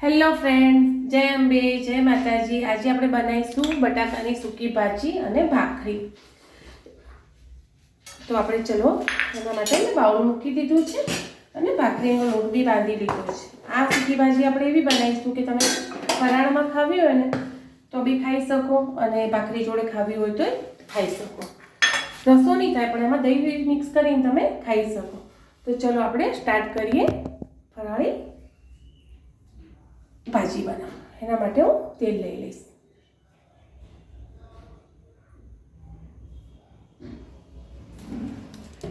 Hello friend જય અંબે, જય માતાજી. આજે આપણે બનાવીશું બટાકાની સૂકી ભાજી અને ભાખરી. તો આપણે ચલો એના માટે મેં બાઉલ મૂકી દીધું છે અને ભાખરીનો લોટ બી બાંધી લીધો છે. આ સૂકી ભાજી આપણે એવી બનાવીશું કે તમે ફરાળમાં ખાવી હોય ને, તો બી ખાઈ શકો અને ભાખરી જોડે ખાવી હોય તો ખાઈ શકો. રસો નહીં થાય, પણ એમાં દહીં મિક્સ કરીને તમે ખાઈ શકો. તો ચલો આપણે સ્ટાર્ટ કરીએ ફરાળી. ભાજી બનાવું. એના માટે હું તેલ લઈ લઈશ.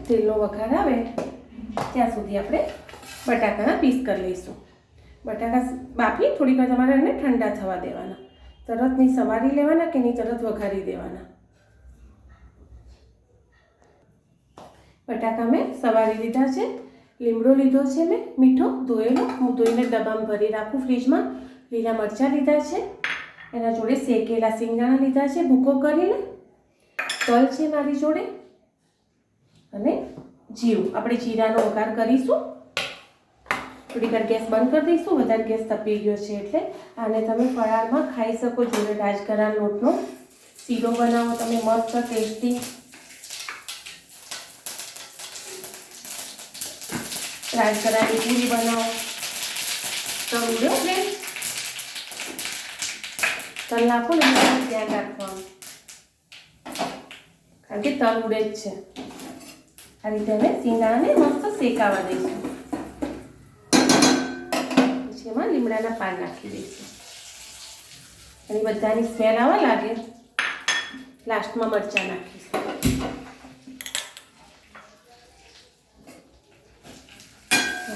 તેલનો વઘાર આવે, ત્યાં સુધી આપણે બટાકાના પીસ કરી લઈશું. બટાકા બાફી, થોડીક વાર તમારે એને ઠંડા થવા દેવાના. તરત નહીં સમારી લેવાના કે નહીં તરત વઘારી દેવાના? બટાકા મેં સવારી લીધા છે. લીમડો લીધો છે મેં, મીઠો ધોયેલો. હું ધોઈને ડબ્બામાં ભરી રાખું ફ્રીજમાં. લીલા મરચાં લીધા છે. એના જોડે શેકેલા સિંગદાણા લીધા છે, ભૂકો કરીને. તલ છે મારી જોડે. અને જીરું. આપણે જીરાનો વઘાર કરીશું. થોડી વાર ગેસ બંધ કરી દઈશું. વધારે ગેસ તપી ગયો છે એટલે આને તમે ફરાળમાં ખાઈ શકો. જોડે રાજગરા લોટનો શીરો બનાવો. તમે મસ્ત, ટેસ્ટી રાજગરાની પૂરી બનાવો. તો ઉડ્યો બેન તલ નાખો ને ધ્યાન રાખવાનું કારણ કે તલ ઉડે જ છે. આ રીતે અમે સિંગાણાને મસ્ત શેકાવા દઈશું. પછી એમાં લીમડાના પાન નાખી દઈશું. અને બધાની સ્મેલ આવવા લાગે લાસ્ટમાં મરચાં નાખીશું.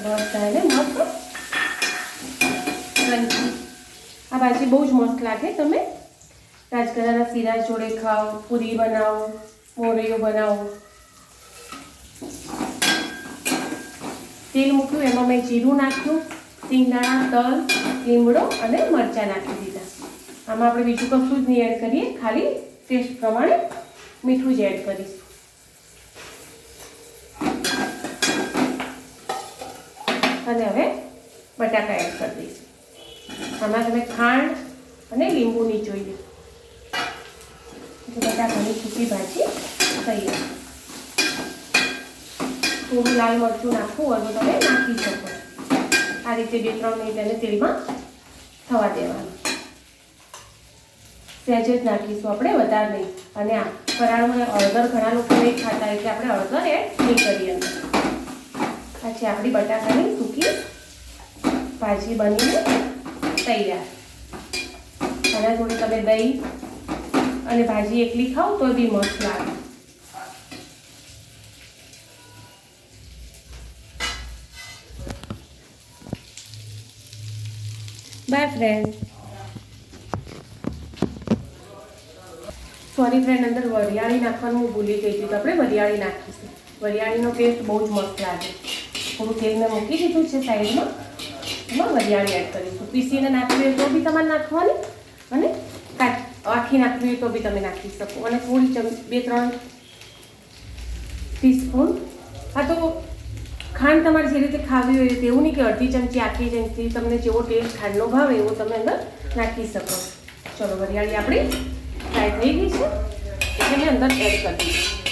બધાને મસ્ત. આ ભાજી બહુ જ મસ્ત લાગે તમે. રાજગરાના શીરા જોડે ખાઓ, પૂરી બનાવો મોરૈયો બનાવો. તેલ મૂક્યું, એમાં મેં જીરું નાખ્યું સિંગદાણા તલ, લીમડો અને મરચાં નાખી દીધા. આમાં આપણે બીજું કશું જ નહીં એડ કરીએ, ખાલી ટેસ્ટ પ્રમાણે મીઠું જ એડ કરીશું. અને હવે બટાકા એડ કરી દઈશું. આમાં તમે ખાંડ અને લીંબુ નીચોઈ દે બટાકાની સૂકી ભાજી તૈયાર થોડું લાલ મરચું નાખવું હોય તો તમે નાખી શકો. આ રીતે બે ત્રણ મિનિટ એને તેલમાં થવા દેવાનું. સહેજ જ નાખીશું આપણે વધારે નહીં. અને આ ફરાળમાં હળદર ઘણા લોકો નહીં ખાતા એટલે આપણે હળદર એડ નહીં કરીએ. આ છે આપણી બટાકાની સૂકી ભાજી બનીને તૈયાર. આના જોડે તમે દહીં અને ભાજી એકલી ખાવ તો બી મસ્ત લાગે. બાય ફ્રેન્ડ સોરી ફ્રેન્ડ અંદર વરિયાળી નાખવાનું હું ભૂલી ગઈ હતી તો આપણે વરિયાળી નાખીશું. વરિયાળીનો ટેસ્ટ બહુ જ મસ્ત લાગે. થોડું તેલ મેં મૂકી દીધું છે સાઈડમાં. એમાં વરિયાળી એડ કરીશું. પીસીને નાખવી હોય તો બી તમારે નાખવાની અને આખી નાખવી હોય તો બી તમે નાખી શકો. અને થોડી ચમ, બે, ત્રણ ટીસ્પૂન આ તો ખાંડ તમારે જે રીતે ખાવી હોય તેવું નહીં કે અડધી ચમચી આખી ચમચી તમને જેવો ટેસ્ટ ખાંડનો ભાવે એવો તમે અંદર નાખી શકો. ચલો, વરિયાળી આપણી ફ્રાય થઈ ગઈ છે. એટલે અંદર એડ કરી દીધી.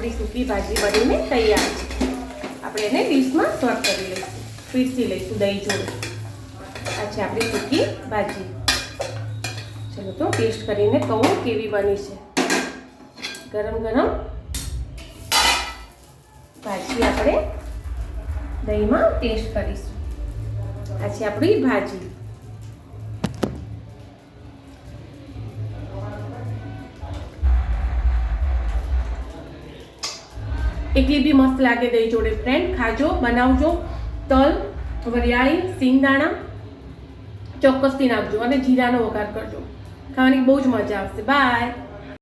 આપણી સૂકી ભાજી બનીને તૈયાર છે. આપણે એને ડીશમાં સર્વ કરી લઈશું. પીરસી લઈશું દહીં જોડે. આ છે આપણી સૂકી ભાજી. ચલો તો ટેસ્ટ કરીને કહું કેવી બની છે. ગરમ ગરમ ભાજી આપણે દહીંમાં ટેસ્ટ કરીશું. આ છે આપણી ભાજી. એકલી બી મસ્ત લાગે દહીં જોડે ફ્રેન્ડ ખાજો, બનાવજો. તલ, વરિયાળી, સિંગદાણા, ચોક્કસથી નાખજો અને જીરાનો વઘાર કરજો. ખાવાની બહુ જ મજા આવશે. બાય